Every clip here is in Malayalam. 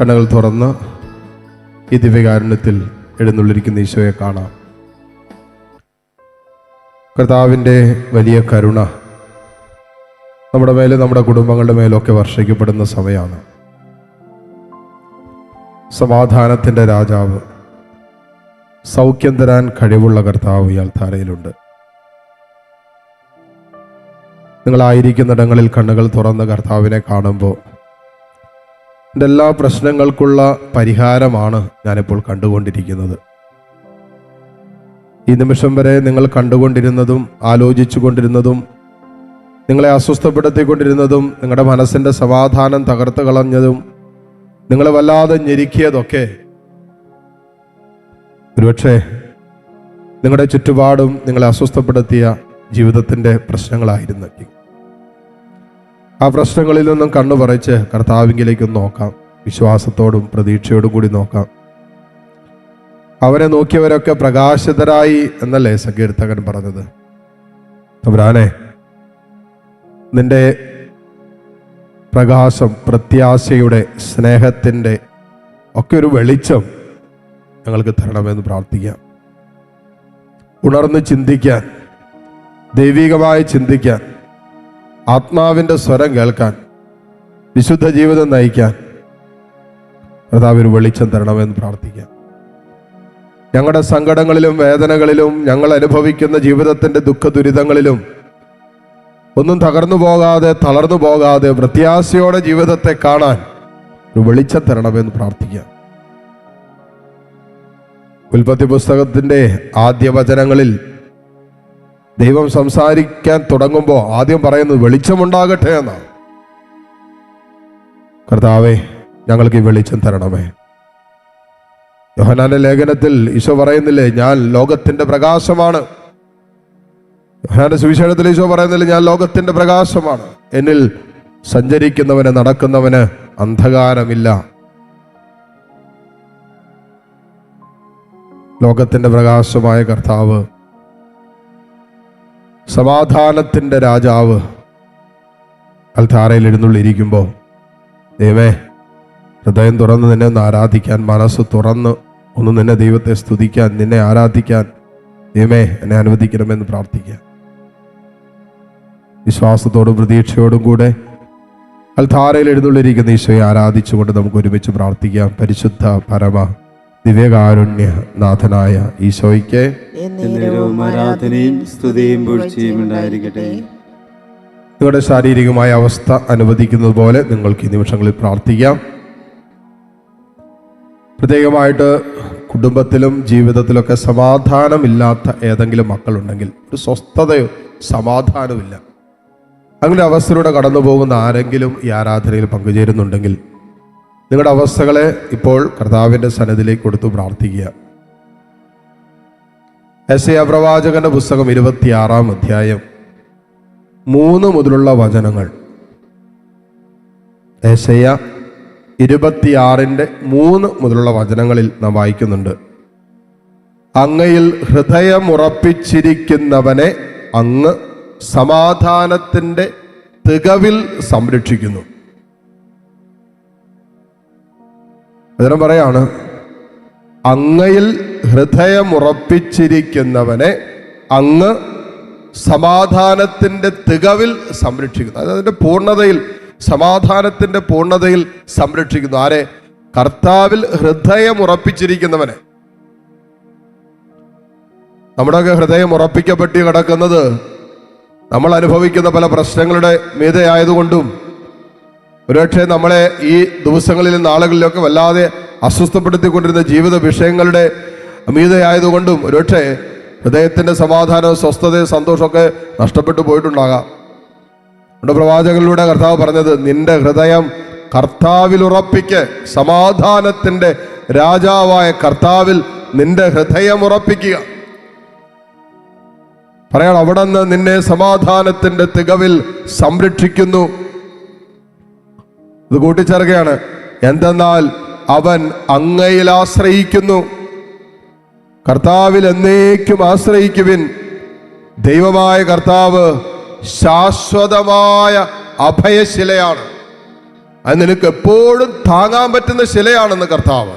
കണ്ണുകൾ തുറന്ന് ഈ ദിവ്യകാരുണ്യത്തിൽ എഴുന്നള്ളിരിക്കുന്ന ഈശോയെ കാണാം. കർത്താവിന്റെ വലിയ കരുണ നമ്മുടെ മേലും നമ്മുടെ കുടുംബങ്ങളുടെ മേലൊക്കെ വർഷിക്കപ്പെടുന്ന സമയമാണ്. സമാധാനത്തിന്റെ രാജാവ് സൗഖ്യം തരാൻ കഴിവുള്ള കർത്താവ് ഇയാൾ ധാരയിലുണ്ട്. നിങ്ങളായിരിക്കുന്നിടങ്ങളിൽ കണ്ണുകൾ തുറന്ന് കർത്താവിനെ കാണുമ്പോൾ എന്റെ എല്ലാ പ്രശ്നങ്ങൾക്കുള്ള പരിഹാരമാണ് ഞാനിപ്പോൾ കണ്ടുകൊണ്ടിരിക്കുന്നത്. ഈ നിമിഷം വരെ നിങ്ങൾ കണ്ടുകൊണ്ടിരുന്നതും ആലോചിച്ചു കൊണ്ടിരുന്നതും നിങ്ങളെ അസ്വസ്ഥപ്പെടുത്തിക്കൊണ്ടിരുന്നതും നിങ്ങളുടെ മനസ്സിന്റെ സമാധാനം തകർത്ത് കളഞ്ഞതും നിങ്ങളെ വല്ലാതെ ഞെരുക്കിയതൊക്കെ ഒരുപക്ഷെ നിങ്ങളുടെ ചുറ്റുപാടും നിങ്ങളെ അസ്വസ്ഥപ്പെടുത്തിയ ജീവിതത്തിന്റെ പ്രശ്നങ്ങളായിരുന്നെങ്കിൽ. ആ പ്രശ്നങ്ങളിൽ നിന്നും കണ്ണു പറിച്ച് കർത്താവിങ്കിലേക്ക് നോക്കാം. വിശ്വാസത്തോടും പ്രതീക്ഷയോടും കൂടി നോക്കാം. അവരെ നോക്കിയവരൊക്കെ പ്രകാശിതരായി എന്നല്ലേ സങ്കീർത്തകൻ പറഞ്ഞത്? തമ്പുരാനെ നിന്റെ പ്രകാശം പ്രത്യാശയുടെ സ്നേഹത്തിന്റെ ഒക്കെ ഒരു വെളിച്ചം ഞങ്ങൾക്ക് തരണമെന്ന് പ്രാർത്ഥിക്കാം. ഉണർന്ന് ചിന്തിക്കാൻ ദൈവികമായി ചിന്തിക്കാൻ ആത്മാവിന്റെ സ്വരം കേൾക്കാൻ വിശുദ്ധ ജീവിതം നയിക്കാൻ കർത്താവിന് വെളിച്ചം തരണമെന്ന് പ്രാർത്ഥിക്കാം. ഞങ്ങളുടെ സങ്കടങ്ങളിലും വേദനകളിലും ഞങ്ങൾ അനുഭവിക്കുന്ന ജീവിതത്തിന്റെ ദുഃഖ ദുരിതങ്ങളിലും ഒന്നും തകർന്നു പോകാതെ തളർന്നു പോകാതെ പ്രത്യാശയോടെ ജീവിതത്തെ കാണാൻ ഒരു വെളിച്ചം തരണമെന്ന് പ്രാർത്ഥിക്കാം. ഉൽപ്പത്തി പുസ്തകത്തിന്റെ ആദ്യ വചനങ്ങളിൽ ദൈവം സംസാരിക്കാൻ തുടങ്ങുമ്പോൾ ആദ്യം പറയുന്നത് വെളിച്ചമുണ്ടാകട്ടെ എന്നാണ്. കർത്താവേ ഞങ്ങൾക്ക് ഈ വെളിച്ചം തരണമേ. യോഹനാന്റെ ലേഖനത്തിൽ ഈശോ പറയുന്നില്ലേ ഞാൻ ലോകത്തിന്റെ പ്രകാശമാണ്. യോഹനാന്റെ സുവിശേഷത്തിൽ ഈശോ പറയുന്നില്ലേ ഞാൻ ലോകത്തിന്റെ പ്രകാശമാണ്. എന്നിൽ സഞ്ചരിക്കുന്നവന് നടക്കുന്നവന് അന്ധകാരമില്ല. ലോകത്തിന്റെ പ്രകാശമായ കർത്താവ് സമാധാനത്തിന്റെ രാജാവ് അൽധാരയിൽ എഴുന്നള്ളിരിക്കുമ്പോൾ ദൈവേ ഹൃദയം തുറന്ന് നിന്നെ ഒന്ന് ആരാധിക്കാൻ മനസ്സ് തുറന്ന് ഒന്ന് നിന്നെ ദൈവത്തെ സ്തുതിക്കാൻ നിന്നെ ആരാധിക്കാൻ ദൈവമേ എന്നെ അനുവദിക്കണമെന്ന് പ്രാർത്ഥിക്കാം. വിശ്വാസത്തോടും പ്രതീക്ഷയോടും കൂടെ അൽധാരയിൽ എഴുന്നള്ളിരിക്കുന്ന ഈശോയെ ആരാധിച്ചുകൊണ്ട് നമുക്ക് ഒരുമിച്ച് പ്രാർത്ഥിക്കാം. പരിശുദ്ധ പരമ ദിവ്യകാരുണ്യ നാഥനായ ഈശോയ്ക്ക് ആരാധനയും സ്തുതിയും ഉണ്ടായിരിക്കട്ടെ. നിങ്ങളുടെ ശാരീരികമായ അവസ്ഥ അനുവദിക്കുന്നത് പോലെ നിങ്ങൾക്ക് ഈ നിമിഷങ്ങളിൽ പ്രാർത്ഥിക്കാം. പ്രത്യേകമായിട്ട് കുടുംബത്തിലും ജീവിതത്തിലൊക്കെ സമാധാനമില്ലാത്ത ഏതെങ്കിലും മക്കളുണ്ടെങ്കിൽ ഒരു സ്വസ്ഥതയോ സമാധാനമില്ല അങ്ങനെ അവസ്ഥയിലൂടെ കടന്നു പോകുന്ന ആരെങ്കിലും ഈ ആരാധനയിൽ പങ്കുചേരുന്നുണ്ടെങ്കിൽ നിങ്ങളുടെ അവസ്ഥകളെ ഇപ്പോൾ കർത്താവിന്റെ സന്നദ്ധിലേക്ക് കൊടുത്തു പ്രാർത്ഥിക്കുക. എസ് എ പ്രവാചകന്റെ പുസ്തകം ഇരുപത്തിയാറാം അധ്യായം മൂന്ന് മുതലുള്ള വചനങ്ങൾ. ഏശയ ഇരുപത്തിയാറിന്റെ മൂന്ന് മുതലുള്ള വചനങ്ങളിൽ നാം വായിക്കുന്നുണ്ട്. അങ്ങയിൽ ഹൃദയമുറപ്പിച്ചിരിക്കുന്നവനെ അങ്ങ് സമാധാനത്തിന്റെ തികവിൽ സംരക്ഷിക്കുന്നു. വചനം പറയാണ് അങ്ങയിൽ ഹൃദയമുറപ്പിച്ചിരിക്കുന്നവനെ അങ്ങ് സമാധാനത്തിന്റെ തികവിൽ സംരക്ഷിക്കുന്നു. അതായത് അതിന്റെ പൂർണതയിൽ സമാധാനത്തിന്റെ പൂർണതയിൽ സംരക്ഷിക്കുന്നു. ആരെ? കർത്താവിൽ ഹൃദയമുറപ്പിച്ചിരിക്കുന്നവനെ. നമ്മുടെയൊക്കെ ഹൃദയം ഉറപ്പിക്കപ്പെട്ട് കിടക്കുന്നത് നമ്മൾ അനുഭവിക്കുന്ന പല പ്രശ്നങ്ങളുടെ മീതയായതുകൊണ്ടും ഒരുപക്ഷെ നമ്മളെ ഈ ദിവസങ്ങളിലും നാളുകളിലൊക്കെ വല്ലാതെ അസ്വസ്ഥപ്പെടുത്തിക്കൊണ്ടിരുന്ന ജീവിത വിഷയങ്ങളുടെ അമീതയായതുകൊണ്ടും ഒരുപക്ഷെ ഹൃദയത്തിന്റെ സമാധാനവും സ്വസ്ഥതയും സന്തോഷമൊക്കെ നഷ്ടപ്പെട്ടു പോയിട്ടുണ്ടാകാം. നമ്മുടെ പ്രവാചകളിലൂടെ കർത്താവ് പറഞ്ഞത് നിന്റെ ഹൃദയം കർത്താവിൽ ഉറപ്പിക്ക് സമാധാനത്തിന്റെ രാജാവായ കർത്താവിൽ നിന്റെ ഹൃദയം ഉറപ്പിക്കുക. പറയാം അവിടെ നിന്ന് നിന്നെ സമാധാനത്തിന്റെ തികവിൽ സംരക്ഷിക്കുന്നു. ഇത് കൂട്ടിച്ചേർക്കുകയാണ്. എന്തെന്നാൽ അവൻ അങ്ങയിൽ ആശ്രയിക്കുന്നു. കർത്താവിൽ എന്നേക്കും ആശ്രയിക്കുവിൻ. ദൈവമായ കർത്താവ് ശാശ്വതമായ അഭയശിലയാണ്. അത് നിനക്ക് എപ്പോഴും താങ്ങാൻ പറ്റുന്ന ശിലയാണെന്ന് കർത്താവ്.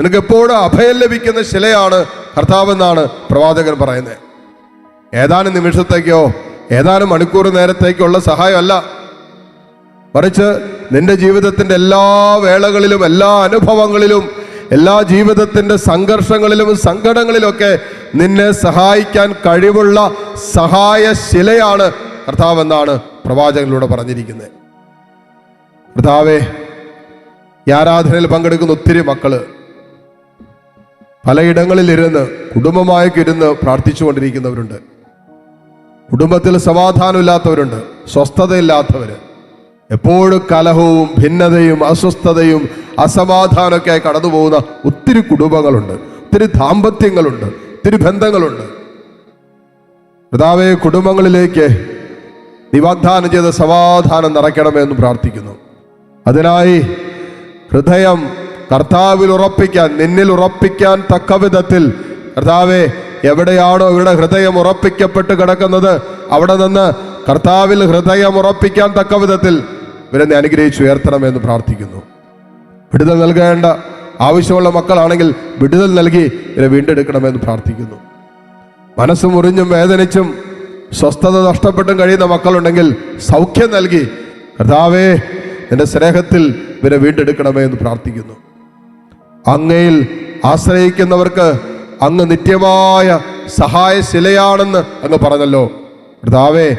നിനക്ക് എപ്പോഴും അഭയം ലഭിക്കുന്ന ശിലയാണ് കർത്താവ് എന്നാണ് പ്രവാചകൻ പറയുന്നത്. ഏതാനും നിമിഷത്തേക്കോ ഏതാനും മണിക്കൂർ നേരത്തേക്കുള്ള സഹായമല്ല. മറിച്ച് നിന്റെ ജീവിതത്തിന്റെ എല്ലാ വേളകളിലും എല്ലാ അനുഭവങ്ങളിലും എല്ലാ ജീവിതത്തിന്റെ സംഘർഷങ്ങളിലും സങ്കടങ്ങളിലൊക്കെ നിന്നെ സഹായിക്കാൻ കഴിവുള്ള സഹായ ശിലയാണ് കർത്താവ് എന്നാണ് പ്രവാചകനിലൂടെ പറഞ്ഞിരിക്കുന്നത്. കർത്താവേ ഈ ആരാധനയിൽ പങ്കെടുക്കുന്ന ഒത്തിരി മക്കൾ പലയിടങ്ങളിലിരുന്ന് കുടുംബമായൊക്കെ ഇരുന്ന് പ്രാർത്ഥിച്ചുകൊണ്ടിരിക്കുന്നവരുണ്ട്. കുടുംബത്തിൽ സമാധാനമില്ലാത്തവരുണ്ട് സ്വസ്ഥതയില്ലാത്തവര്. എപ്പോഴും കലഹവും ഭിന്നതയും അസ്വസ്ഥതയും അസമാധാനമൊക്കെ ആയി കടന്നു പോകുന്ന ഒത്തിരി കുടുംബങ്ങളുണ്ട്. ഒത്തിരി ദാമ്പത്യങ്ങളുണ്ട്. ഒത്തിരി ബന്ധങ്ങളുണ്ട്. പിതാവേ കുടുംബങ്ങളിലേക്ക് നീ വാഗ്ദാനം ചെയ്ത സമാധാനം നിറയ്ക്കണമെന്ന് പ്രാർത്ഥിക്കുന്നു. അതിനായി ഹൃദയം കർത്താവിൽ ഉറപ്പിക്കാൻ നിന്നിൽ ഉറപ്പിക്കാൻ തക്ക വിധത്തിൽ കർത്താവെ എവിടെയാണോ ഇവിടെ ഹൃദയം ഉറപ്പിക്കപ്പെട്ട് കിടക്കുന്നത് അവിടെ നിന്ന് കർത്താവിൽ ഹൃദയം ഉറപ്പിക്കാൻ തക്ക വിധത്തിൽ ഇവരെ അനുഗ്രഹിച്ചു അനുഗ്രഹിച്ച് ഉയർത്തണമെന്ന് പ്രാർത്ഥിക്കുന്നു. വിടുതൽ നൽകേണ്ട ആവശ്യമുള്ള മക്കളാണെങ്കിൽ വിടുതൽ നൽകി ഇവരെ വീണ്ടെടുക്കണമെന്ന് പ്രാർത്ഥിക്കുന്നു. മനസ്സ് മുറിഞ്ഞും വേദനിച്ചും സ്വസ്ഥത നഷ്ടപ്പെട്ടും കഴിയുന്ന മക്കളുണ്ടെങ്കിൽ സൗഖ്യം നൽകി കർത്താവേ എന്റെ സ്നേഹത്തിൽ ഇവരെ വീണ്ടെടുക്കണമേ എന്ന് പ്രാർത്ഥിക്കുന്നു. അങ്ങയിൽ ആശ്രയിക്കുന്നവർക്ക് അങ്ങ് നിത്യമായ സഹായ ശിലയാണെന്ന് അങ്ങ് പറഞ്ഞല്ലോ. കർത്താവേ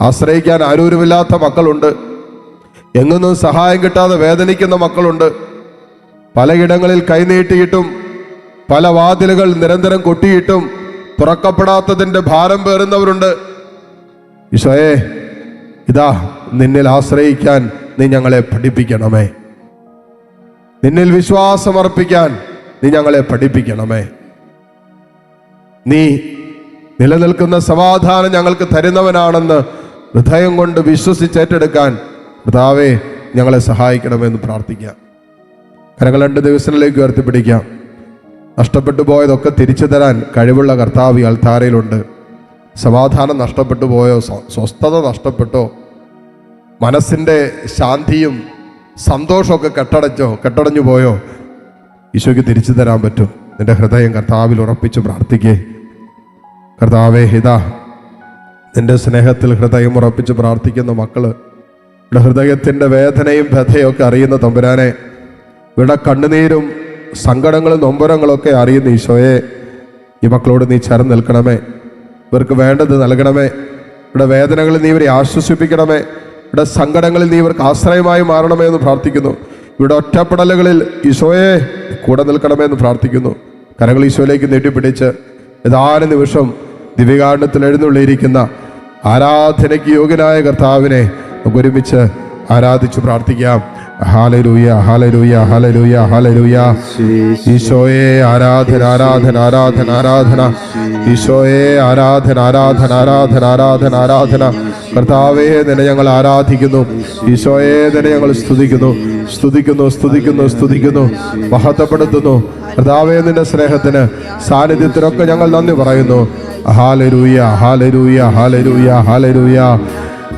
ആശ്രയിക്കാൻ ആരൂരുമില്ലാത്ത മക്കളുണ്ട്. എങ്ങൊന്നും സഹായം കിട്ടാതെ വേദനിക്കുന്ന മക്കളുണ്ട്. പലയിടങ്ങളിൽ കൈനീട്ടിയിട്ടും പല വാതിലുകൾ നിരന്തരം കൊട്ടിയിട്ടും തുറക്കപ്പെടാത്തതിന്റെ ഭാരം പേറുന്നവരുണ്ട്. ഈശോയെ ഇതാ നിന്നിൽ ആശ്രയിക്കാൻ നീ ഞങ്ങളെ പഠിപ്പിക്കണമേ. നിന്നിൽ വിശ്വാസമർപ്പിക്കാൻ നീ ഞങ്ങളെ പഠിപ്പിക്കണമേ. നീ നിലനിൽക്കുന്ന സമാധാനം ഞങ്ങൾക്ക് തരുന്നവനാണെന്ന് ഹൃദയം കൊണ്ട് വിശ്വസിച്ചേറ്റെടുക്കാൻ കർത്താവെ ഞങ്ങളെ സഹായിക്കണമെന്ന് പ്രാർത്ഥിക്കാം. കരങ്ങൾ രണ്ട് ദിവസങ്ങളിലേക്ക് ഉയർത്തിപ്പിടിക്കാം. നഷ്ടപ്പെട്ടു പോയതൊക്കെ തിരിച്ചു തരാൻ കഴിവുള്ള കർത്താവ് ഈ അൾത്താരയിലുണ്ട്. സമാധാനം നഷ്ടപ്പെട്ടു പോയോ സ്വസ്ഥത നഷ്ടപ്പെട്ടോ മനസ്സിന്റെ ശാന്തിയും സന്തോഷമൊക്കെ കെട്ടടച്ചോ കെട്ടടഞ്ഞു പോയോ ഈശോയ്ക്ക് തിരിച്ചു തരാൻ പറ്റും. നിന്റെ ഹൃദയം കർത്താവിൽ ഉറപ്പിച്ച് പ്രാർത്ഥിക്കേ. കർത്താവേ ഹിത നിന്റെ സ്നേഹത്തിൽ ഹൃദയം ഉറപ്പിച്ച് പ്രാർത്ഥിക്കുന്ന മക്കൾ ഇവിടെ ഹൃദയത്തിന്റെ വേദനയും വ്യഥയും ഒക്കെ അറിയുന്ന തമ്പുരാനെ ഇവിടെ കണ്ണുനീരും സങ്കടങ്ങളും നൊമ്പരങ്ങളൊക്കെ അറിയുന്ന ഈശോയെ ഈ മക്കളോട് നീ ചേർന്ന് നിൽക്കണമേ ഇവർക്ക് വേണ്ടത് നൽകണമേ ഇവിടെ വേദനകളിൽ നീ ഇവരെ ആശ്വസിപ്പിക്കണമേ ഇവിടെ സങ്കടങ്ങളിൽ നീ ഇവർക്ക് ആശ്രയമായി മാറണമേ എന്ന് പ്രാർത്ഥിക്കുന്നു. ഇവിടെ ഒറ്റപ്പെടലുകളിൽ ഈശോയെ കൂടെ നിൽക്കണമേ എന്ന് പ്രാർത്ഥിക്കുന്നു. കരങ്ങൾ ഈശോയിലേക്ക് നീട്ടിപ്പിടിച്ച് ഏതാനും നിമിഷം ദിവ്യകാരണത്തിൽ എഴുന്നള്ളിയിരിക്കുന്ന ആരാധനയ്ക്ക് യോഗ്യനായ കർത്താവിനെ നമുക്ക് ഒരുമിച്ച് ആരാധിച്ചു പ്രാർത്ഥിക്കാം. ഹാലലൂയ ഹാലലൂയ ഹാലലൂയ ഹാലലൂയ ഈശോയെ ആരാധന ആരാധന ആരാധന ആരാധന. ഈശോയെ ആരാധന ആരാധന ആരാധന ആരാധന ആരാധന. കർത്താവേ നിന്നെ ഞങ്ങൾ ആരാധിക്കുന്നു. ഈശോയെ നിന്നെ ഞങ്ങൾ സ്തുതിക്കുന്നു. സ്തുതിക്കുന്നു സ്തുതിക്കുന്നു സ്തുതിക്കുന്നു. മഹത്വപ്പെടുത്തുന്നു. കർത്താവേ നിന്റെ സ്നേഹത്തിന് സാന്നിധ്യത്തിനൊക്കെ ഞങ്ങൾ നന്ദി പറയുന്നു. ഹാലരൂയ ഹാലരൂയ ഹാലരൂയ ഹാലരൂയ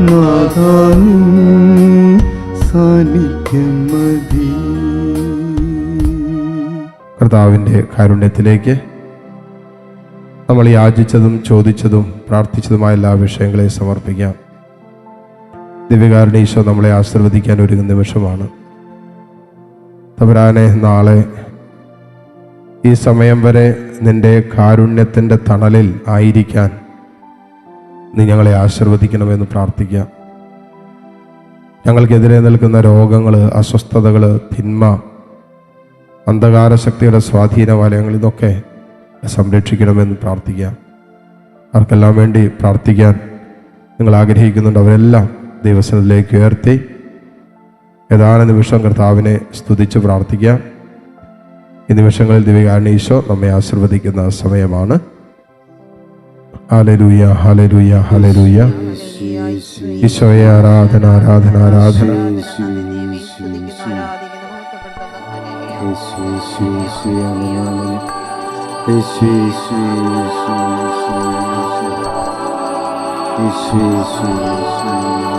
നാഥാനും സാന്നിധ്യം മതി കർത്താവിന്റെ കാരുണ്യത്തിലേക്ക് നമ്മൾ യാചിച്ചതും ചോദിച്ചതും പ്രാർത്ഥിച്ചതുമായ എല്ലാ വിഷയങ്ങളെയും സമർപ്പിക്കാം. ദിവ്യകാരുണ്യ ഈശോ നമ്മളെ ആശീർവദിക്കാൻ ഒരു നിമിഷമാണ്. തവരാനെ നാളെ ഈ സമയം വരെ നിന്റെ കാരുണ്യത്തിന്റെ തണലിൽ ആയിരിക്കാൻ നീ ഞങ്ങളെ ആശീർവദിക്കണമെന്ന് പ്രാർത്ഥിക്കാം. ഞങ്ങൾക്കെതിരെ നിൽക്കുന്ന രോഗങ്ങൾ അസ്വസ്ഥതകൾ തിന്മ അന്ധകാര ശക്തിയുടെ സ്വാധീന വലയങ്ങൾ ഇതൊക്കെ സംരക്ഷിക്കണമെന്ന് പ്രാർത്ഥിക്കാം. ആർക്കെല്ലാം വേണ്ടി പ്രാർത്ഥിക്കാൻ നിങ്ങൾ ആഗ്രഹിക്കുന്നുണ്ട്. അവരെല്ലാം ദൈവസ്ഥലത്തിലേക്ക് ഉയർത്തി ഏതാനും നിമിഷം കർത്താവിനെ സ്തുതിച്ച് പ്രാർത്ഥിക്കാം. ഈ നിമിഷങ്ങളിൽ ദിവ്യകാരണീശോ നമ്മെ ആശീർവദിക്കുന്ന സമയമാണ്. ഹാലലൂയ ഹാലലൂയ ഹാലലൂയ ഈശോയെ ആരാധന ആരാധന ആരാധന യേശു യേശു യേശു ആമേൻ